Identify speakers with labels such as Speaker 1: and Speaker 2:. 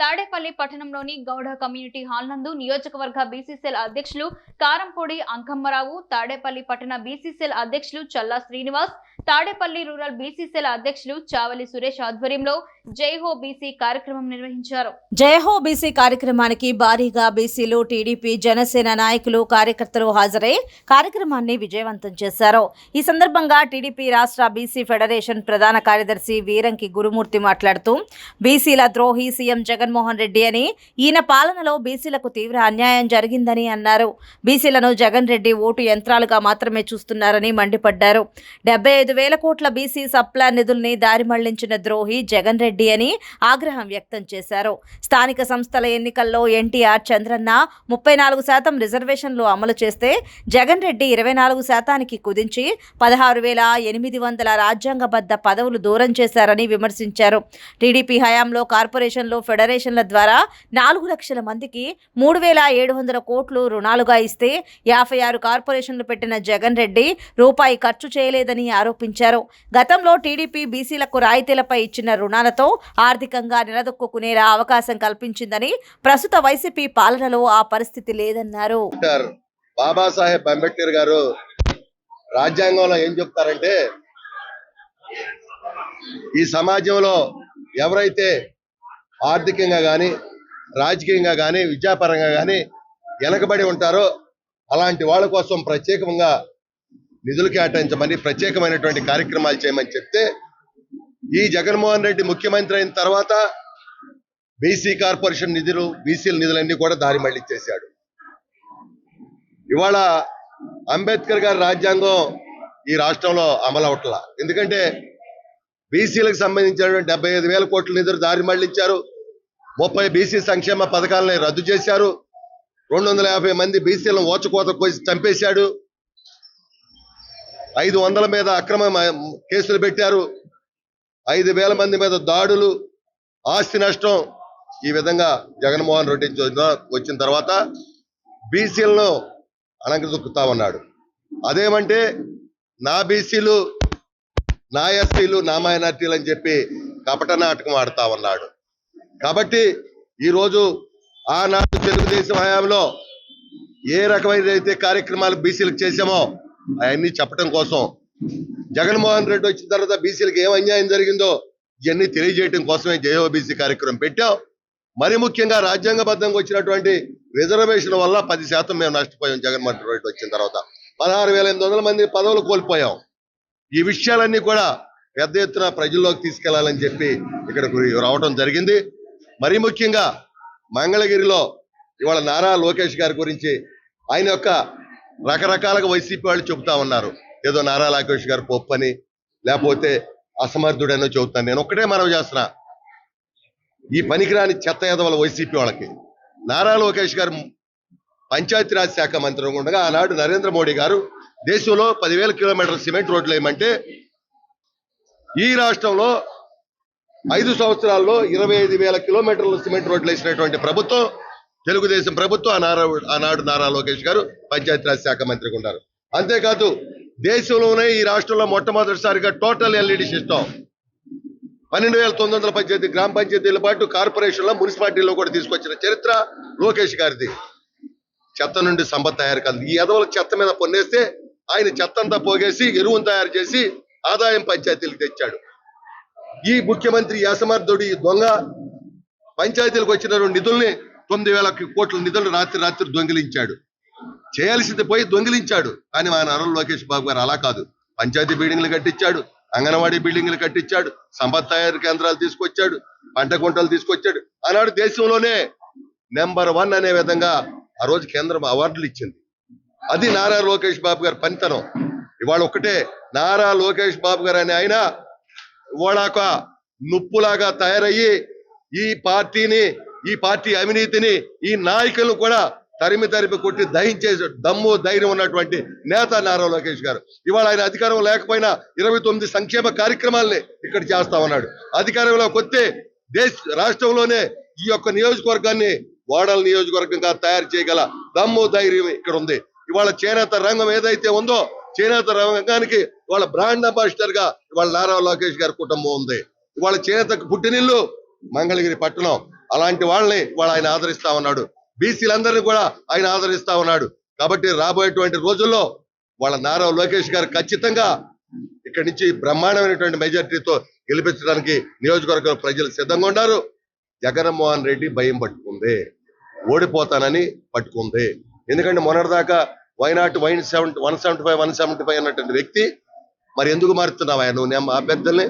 Speaker 1: తాడేపల్లి పట్టణంలోని Gowda community hall నందు నియోజకవర్గ బీసీసీఎల్ అధ్యక్షులు కారంపూడి అంకమ్మరావు తాడేపల్లి పట్టణ బీసీసీఎల్ అధ్యక్షులు చల్లా శ్రీనివాస్ తాడేపల్లి రూరల్ బీసీసీఎల్ అధ్యక్షులు చావలి సురేష్ ఆధ్వర్యంలో జై బీసీ కార్యక్రమం నిర్వహించారు.
Speaker 2: జయహో బీసీ కార్యక్రమానికి భారీగా బీసీలు టీడీపీ జనసేన నాయకులు కార్యకర్తలు హాజరై కార్యక్రమాన్ని విజయవంతం చేశారు. ఈ సందర్భంగా టీడీపీ రాష్ట్ర బీసీ ఫెడరేషన్ ప్రధాన కార్యదర్శి వీరంకి గురుమూర్తి మాట్లాడుతూ బీసీల ద్రోహి సీఎం జగన్మోహన్ రెడ్డి అని ఈయన పాలనలో బీసీలకు తీవ్ర అన్యాయం జరిగిందని అన్నారు. బీసీలను జగన్ రెడ్డి ఓటు యంత్రాలుగా మాత్రమే చూస్తున్నారని మండిపడ్డారు. డెబ్బై ఐదు వేల కోట్ల బీసీ సప్లా నిధుల్ని దారి మళ్ళించిన ద్రోహి జగన్ రెడ్డి అని ఆగ్రహం వ్యక్తం చేశారు. స్థానిక సంస్థల ఎన్నికల్లో ఎన్టీఆర్ చంద్రన్న ముప్పై నాలుగు శాతం రిజర్వేషన్లు అమలు చేస్తే జగన్ రెడ్డి ఇరవై నాలుగు శాతానికి కుదించి పదహారు వేల ఎనిమిది వందల రాజ్యాంగబద్ధ పదవులు దూరం చేశారని విమర్శించారు. టీడీపీ హయాంలో కార్పొరేషన్లు ఫెడరేషన్ల ద్వారా నాలుగు లక్షల మందికి మూడు వేల ఏడు వందల కోట్లు రుణాలుగా ఇస్తే యాభై ఆరు కార్పొరేషన్లు పెట్టిన జగన్ రెడ్డి రూపాయి ఖర్చు చేయలేదని ఆరోపించారు గతంలో టీడీపీ బీసీలకు రాయితీలపై ఇచ్చిన రుణాలతో ఆర్థికంగా నిలదొక్కునేలా అవకాశం కల్పించిందని ప్రస్తుత వైసీపీ పాలనలో ఆ పరిస్థితి లేదన్నారు.
Speaker 3: డాక్టర్ బాబాసాహెబ్ అంబేద్కర్ గారు రాజ్యాంగంలో ఏం చెప్తారంటే ఈ సమాజంలో ఎవరైతే ఆర్థికంగా కానీ రాజకీయంగా కానీ విద్యాపరంగా కానీ వెనకబడి ఉంటారో అలాంటి వాళ్ళ కోసం ప్రత్యేకంగా నిధులు కేటాయించమని ప్రత్యేకమైనటువంటి కార్యక్రమాలు చేయమని చెప్తే ఈ జగన్మోహన్ రెడ్డి ముఖ్యమంత్రి అయిన తర్వాత బీసీ కార్పొరేషన్ నిధులు బీసీల నిధులన్నీ కూడా దారి మళ్ళించేశాడు ఇవాళ అంబేద్కర్ గారి రాజ్యాంగం ఈ రాష్ట్రంలో అమలవట్ల. ఎందుకంటే బీసీలకు సంబంధించినటువంటి డెబ్బై ఐదు వేల కోట్ల నిధులు దారి మళ్ళించారు ముప్పై బీసీ సంక్షేమ పథకాలని రద్దు చేశారు. రెండు వందల యాభై మంది బీసీలను ఓచకోత కోసి చంపేశాడు. ఐదు వందల మీద అక్రమ కేసులు పెట్టారు. ఐదు వేల మంది మీద దాడులు ఆస్తి నష్టం ఈ విధంగా జగన్మోహన్ రెడ్డి వచ్చిన తర్వాత బీసీలను అణగదొక్కుతా ఉన్నాడు. అదేమంటే నా బీసీలు నా ఎస్సీలు నా మైనార్టీలు అని చెప్పి కపట నాటకం ఆడుతా ఉన్నాడు. కాబట్టి ఈరోజు ఆనాడు తెలుగుదేశం హయాంలో ఏ రకమైనదైతే కార్యక్రమాలు బీసీలకు చేశామో అవన్నీ చెప్పడం కోసం. జగన్మోహన్ రెడ్డి వచ్చిన తర్వాత బీసీలకు ఏం అన్యాయం జరిగిందో ఇవన్నీ తెలియజేయడం కోసమే జయో బీసీ కార్యక్రమం పెట్టాం. మరి ముఖ్యంగా రాజ్యాంగబద్ధంగా వచ్చినటువంటి రిజర్వేషన్ వల్ల పది శాతం మేము నష్టపోయాం జగన్మోహన్ రెడ్డి వచ్చిన తర్వాత. పదహారు వేల ఎనిమిది వందల మంది పదవులు కోల్పోయాం. ఈ విషయాలన్నీ కూడా పెద్ద ఎత్తున ప్రజల్లోకి తీసుకెళ్ళాలని చెప్పి ఇక్కడకు రావడం జరిగింది. మరి ముఖ్యంగా మంగళగిరిలో ఇవాళ నారా లోకేష్ గారి గురించి ఆయన యొక్క రకరకాలుగా వైసీపీ వాళ్ళు చెబుతా ఉన్నారు. ఏదో నారా లోకేష్ గారు పొప్పు అని లేకపోతే అసమర్థుడనో చెబుతాను నేను. ఒక్కటే మనవి చేస్తున్నా. ఈ పనికిరాని చెత్త ఎదవల వైసీపీ వాళ్ళకి. నారా లోకేష్ గారు పంచాయతీరాజ్ శాఖ మంత్రి ఉండగా ఆనాడు నరేంద్ర మోడీ గారు దేశంలో పదివేల కిలోమీటర్ల సిమెంట్ రోడ్లు వేయమంటే ఈ రాష్ట్రంలో ఐదు సంవత్సరాల్లో ఇరవై ఐదు వేల కిలోమీటర్ల సిమెంట్ రోడ్లు వేసినటువంటి ప్రభుత్వం తెలుగుదేశం ప్రభుత్వం ఆనారా ఆనాడు నారా లోకేష్ గారు పంచాయతీరాజ్ శాఖ మంత్రిగా ఉన్నారు. అంతేకాదు దేశంలోనే ఈ రాష్ట్రంలో మొట్టమొదటిసారిగా టోటల్ ఎల్ఈడి సిస్టమ్ పన్నెండు వేల తొమ్మిది వందల పంచాయతీ గ్రామ పంచాయతీల పాటు కార్పొరేషన్లో మున్సిపాలిటీలో కూడా తీసుకొచ్చిన చరిత్ర లోకేష్ గారిది. చెత్త నుండి సంపద తయారు కాదు. ఈ ఎదవల చెత్త మీద పొన్నేస్తే ఆయన చెత్తంతా పోగేసి ఎరువును తయారు చేసి ఆదాయం పంచాయతీలకు తెచ్చాడు. ఈ ముఖ్యమంత్రి ఈ దొంగ పంచాయతీలకు వచ్చిన నిధుల్ని తొమ్మిది వేల కోట్ల నిధులు రాత్రి రాత్రి దొంగిలించాడు. చేయాల్సింది పోయి దొంగిలించాడు. కానీ మా నరం లోకేష్ బాబు గారు అలా కాదు. పంచాయతీ బిల్డింగ్లు కట్టించాడు. అంగన్వాడీ బిల్డింగ్లు కట్టించాడు. సంపద తయారు కేంద్రాలు తీసుకొచ్చాడు. పంట గుంటలు తీసుకొచ్చాడు. ఆనాడు దేశంలోనే నెంబర్ వన్ అనే విధంగా ఆ రోజు కేంద్రం అవార్డులు ఇచ్చింది. అది నారా లోకేష్ బాబు గారి పనితనం. ఇవాళ ఒకటే నారా లోకేష్ బాబు గారు అనే ఆయన ఇవాళ ఒక నుప్పులాగా తయారయ్యి ఈ పార్టీని ఈ పార్టీ అవినీతిని ఈ నాయకులను కూడా తరిమి తరిమి కొట్టి దహించే దమ్ము ధైర్యం ఉన్నటువంటి నేత నారా లోకేష్ గారు. ఇవాళ ఆయన అధికారం లేకపోయినా ఇరవై తొమ్మిది సంక్షేమ కార్యక్రమాలని ఇక్కడ చేస్తా ఉన్నాడు. అధికారంలోకి వస్తే దేశ రాష్ట్రంలోనే ఈ యొక్క నియోజకవర్గాన్ని వాడల నియోజకవర్గంగా తయారు చేయగల దమ్ము ధైర్యం ఇక్కడ ఉంది. ఇవాళ చేనేత రంగం ఏదైతే ఉందో చేనేత రంగానికి ఇవాళ బ్రాండ్ అంబాసిడర్గా ఇవాళ నారా లోకేష్ గారి కుటుంబం ఉంది. ఇవాళ చేనేతకు పుట్టినిల్లు మంగళగిరి పట్టణం. అలాంటి వాళ్ళని వాళ్ళు ఆయన ఆదరిస్తా ఉన్నాడు. బీసీలందరినీ కూడా ఆయన ఆదరిస్తా ఉన్నాడు. కాబట్టి రాబోయేటువంటి రోజుల్లో వాళ్ళ నారా లోకేష్ గారు ఖచ్చితంగా ఇక్కడి నుంచి బ్రహ్మాండమైనటువంటి మెజార్టీతో గెలిపించడానికి నియోజకవర్గ ప్రజలు సిద్ధంగా ఉన్నారు. జగన్మోహన్ రెడ్డి భయం పట్టుకుంది. ఓడిపోతానని పట్టుకుంది. ఎందుకంటే మొన్నటిదాకా why not wine seventy one seventy five one seventy five అన్నటువంటి వ్యక్తి. మరి ఎందుకు మారుతున్నావా నువ్వు నెమ్మ అభ్యర్థుల్ని